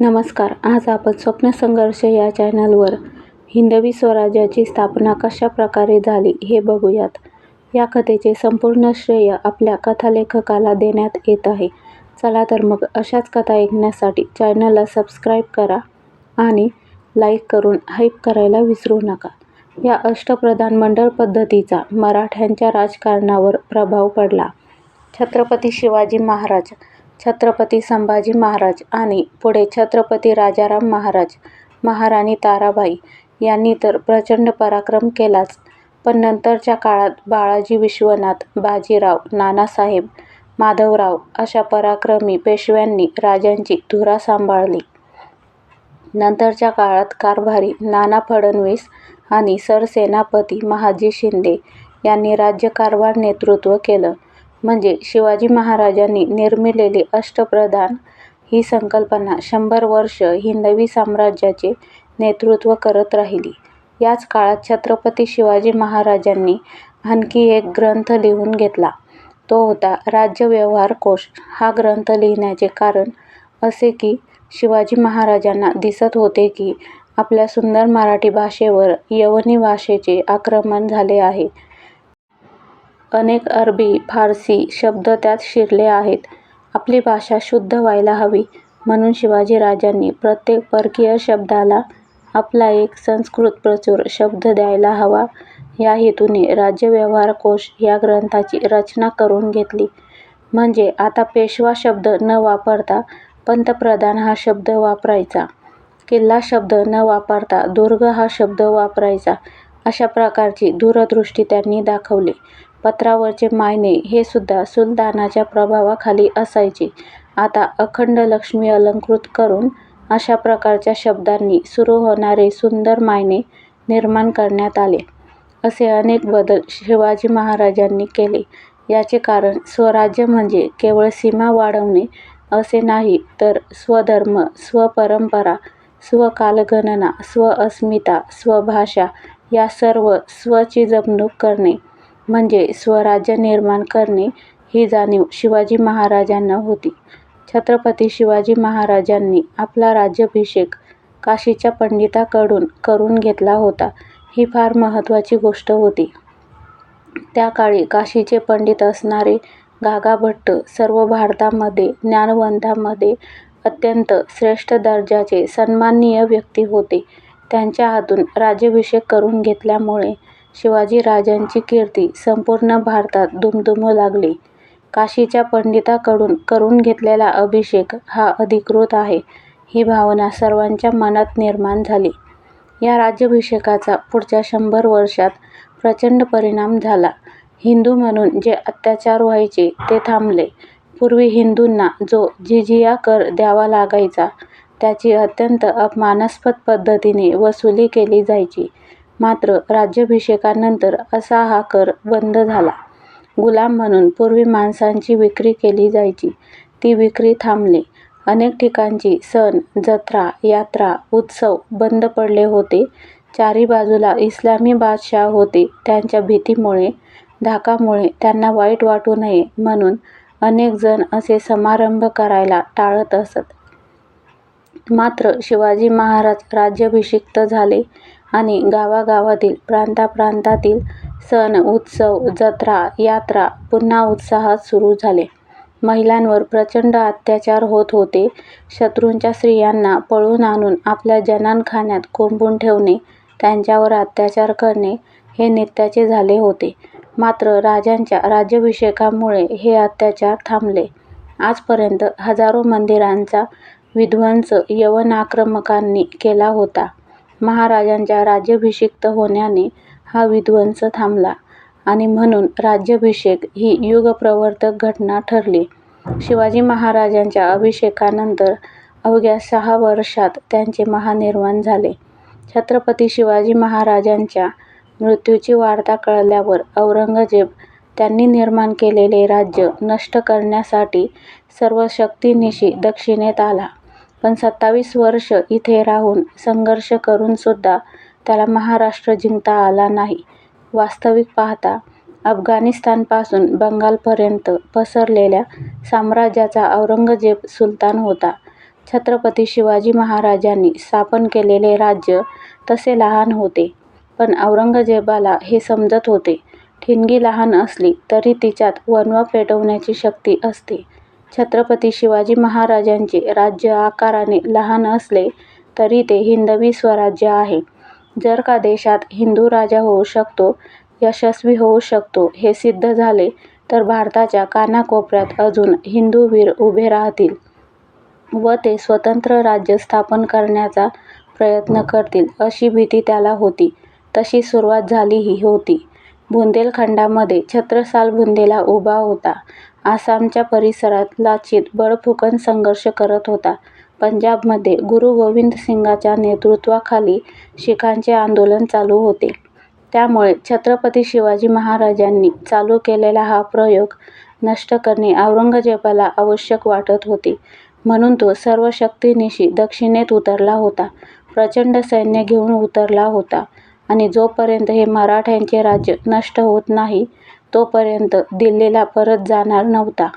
नमस्कार आज आपण स्वप्नसंघर्ष या चॅनलवर हिंदवी स्वराज्याची स्थापना कशा प्रकारे झाली हे बघूयात. या कथेचे संपूर्ण श्रेय आपल्या कथालेखकाला देण्यात येत आहे. चला तर मग अशाच कथा ऐकण्यासाठी चॅनलला सबस्क्राईब करा आणि लाईक करून हाईप करायला विसरू नका. या अष्टप्रधान मंडळ पद्धतीचा मराठ्यांच्या राजकारणावर प्रभाव पडला. छत्रपती शिवाजी महाराज छत्रपती संभाजी महाराज आणि पुढे छत्रपती राजाराम महाराज महाराणी ताराबाई यांनी तर प्रचंड पराक्रम केलाच. पण नंतरच्या काळात बाळाजी विश्वनाथ बाजीराव नानासाहेब माधवराव अशा पराक्रमी पेशव्यांनी राजांची धुरा सांभाळली. नंतरच्या काळात कारभारी नाना फडणवीस आणि सरसेनापती महाजी शिंदे यांनी राज्यकारभार नेतृत्व केलं. म्हणजे शिवाजी महाराजांनी निर्मिलेली अष्टप्रधान ही संकल्पना शंभर वर्ष हिंदवी साम्राज्याचे नेतृत्व करत राहिली. याच काळात छत्रपती शिवाजी महाराजांनी आणखी एक ग्रंथ लिहून घेतला. तो होता राज्यव्यवहार कोश हा ग्रंथ लिहिण्याचे कारण असे की शिवाजी महाराजांना दिसत होते की आपल्या सुंदर मराठी भाषेवर यवनी भाषेचे आक्रमण झाले आहे. अनेक अरबी फारसी शब्द त्यात शिरले आहेत. आपली भाषा शुद्ध व्हायला हवी. म्हणून शिवाजी राजांनी प्रत्येक परकीय शब्दाला आपला एक संस्कृतप्रचूर शब्द द्यायला हवा. या हेतूने राज्यव्यवहार कोश या ग्रंथाची रचना करून घेतली. म्हणजे आता पेशवा शब्द न वापरता पंतप्रधान हा शब्द वापरायचा. किल्ला शब्द न वापरता दुर्ग हा शब्द वापरायचा. अशा प्रकारची दूरदृष्टी त्यांनी दाखवली. पत्रावरचे मायने हे सुद्धा सुलतानाच्या प्रभावाखाली असायचे. आता अखंड लक्ष्मी अलंकृत करून अशा प्रकारच्या शब्दांनी सुरू होणारे सुंदर मायने निर्माण करण्यात आले. असे अनेक बदल शिवाजी महाराजांनी केले. याचे कारण स्वराज्य म्हणजे केवळ सीमा वाढवणे असे नाही तर स्वधर्म स्वपरंपरा स्वकालगणना स्वअस्मिता स्वभाषा या सर्व स्वची जपणूक करणे. म्हणजे स्वराज्य निर्माण करणे ही जाणीव शिवाजी महाराजांना होती. छत्रपती शिवाजी महाराजांनी आपला राज्याभिषेक काशीच्या पंडिताकडून करून घेतला होता. ही फार महत्त्वाची गोष्ट होती. त्या काळी काशीचे पंडित असणारे गागाभट्ट सर्व भारतामध्ये ज्ञानवंतांमध्ये अत्यंत श्रेष्ठ दर्जाचे सन्माननीय व्यक्ती होते. त्यांच्या हातून राज्याभिषेक करून घेतल्यामुळे शिवाजी राजांची कीर्ती संपूर्ण भारतात दुमदुमू लागली. काशीच्या पंडिताकडून करून घेतलेला अभिषेक हा अधिकृत आहे ही भावना सर्वांच्या मनात निर्माण झाली. या राज्याभिषेकाचा पुढच्या शंभर वर्षात प्रचंड परिणाम झाला. हिंदू म्हणून जे अत्याचार व्हायचे ते थांबले. पूर्वी हिंदूंना जो जिझिया कर द्यावा लागायचा त्याची अत्यंत अपमानास्पद पद्धतीने वसुली केली जायची. मात्र राज्याभिषेकानंतर असा हा कर बंद झाला. गुलाम म्हणून पूर्वी माणसांची विक्री केली जायची. ती विक्री थांबली. अनेक ठिकाणची सण जत्रा यात्रा उत्सव बंद पडले होते. चारी बाजूला इस्लामी बादशाह होते. त्यांच्या भीतीमुळे धाकामुळे त्यांना वाईट वाटू नये म्हणून अनेक जण असे समारंभ करायला टाळत असत. मात्र शिवाजी महाराज राज्याभिषिक्त झाले. आणि गावागावातील प्रांताप्रांतातील सण उत्सव जत्रा यात्रा पुन्हा उत्साहात सुरू झाले. महिलांवर प्रचंड अत्याचार होत होते. शत्रूंच्या स्त्रियांना पळून आणून आपल्या जनानखान्यात कोंबून ठेवणे त्यांच्यावर अत्याचार करणे हे नित्याचे झाले होते. मात्र राजांच्या राज्याभिषेकामुळे हे अत्याचार थांबले. आजपर्यंत हजारो मंदिरांचा विध्वंस यवन आक्रमकांनी केला होता. महाराजांच्या राज्याभिषिक्त होण्याने हा विध्वंस थांबला आणि म्हणून राज्याभिषेक ही युगप्रवर्तक घटना ठरली. शिवाजी महाराजांच्या अभिषेकानंतर अवघ्या सहा वर्षात त्यांचे महानिर्वाण झाले. छत्रपती शिवाजी महाराजांच्या मृत्यूची वार्ता कळल्यावर औरंगजेब त्यांनी निर्माण केलेले राज्य नष्ट करण्यासाठी सर्व शक्तीनिशी दक्षिणेत आला. पण सत्तावीस वर्ष इथे राहून संघर्ष करूनसुद्धा त्याला महाराष्ट्र जिंकता आला नाही वास्तविक पाहता अफगाणिस्तानपासून बंगालपर्यंत पसरलेल्या साम्राज्याचा औरंगजेब सुलतान होता छत्रपती शिवाजी महाराजांनी स्थापन केलेले राज्य तसे लहान होते. पण औरंगजेबाला हे समजत होते. ठिणगी लहान असली तरी तिच्यात वणवा पेटवण्याची शक्ती असते. छत्रपती शिवाजी महाराजांचे राज्य आकाराने लहान असले तरी ते हिंदवी स्वराज्य आहे. जर का देशात हिंदू राजा होऊ शकतो, यशस्वी होऊ शकतो हे सिद्ध झाले तर भारताच्या कानाकोपऱ्यात अजून हिंदू वीर उभे राहतील व ते स्वतंत्र राज्य स्थापन करण्याचा प्रयत्न करतील अशी भीती त्याला होती. तशी सुरुवात झालीही होती. बुंदेलखंडामध्ये छत्रसाल बुंदेला उभा होता. आसामच्या परिसरात लाचित बळफुकन संघर्ष करत होता. पंजाबमध्ये गुरु गोविंदसिंगांच्या नेतृत्वाखाली शिखांचे आंदोलन चालू होते. त्यामुळे छत्रपती शिवाजी महाराजांनी चालू केलेला हा प्रयोग नष्ट करणे औरंगजेबाला आवश्यक वाटत होते. म्हणून तो सर्व शक्तीनिशी दक्षिणेत उतरला होता. प्रचंड सैन्य घेऊन उतरला होता आणि जोपर्यंत हे मराठ्यांचे राज्य नष्ट होत नाही तोपर्यंत दिल्लीला परत जाणार नव्हता.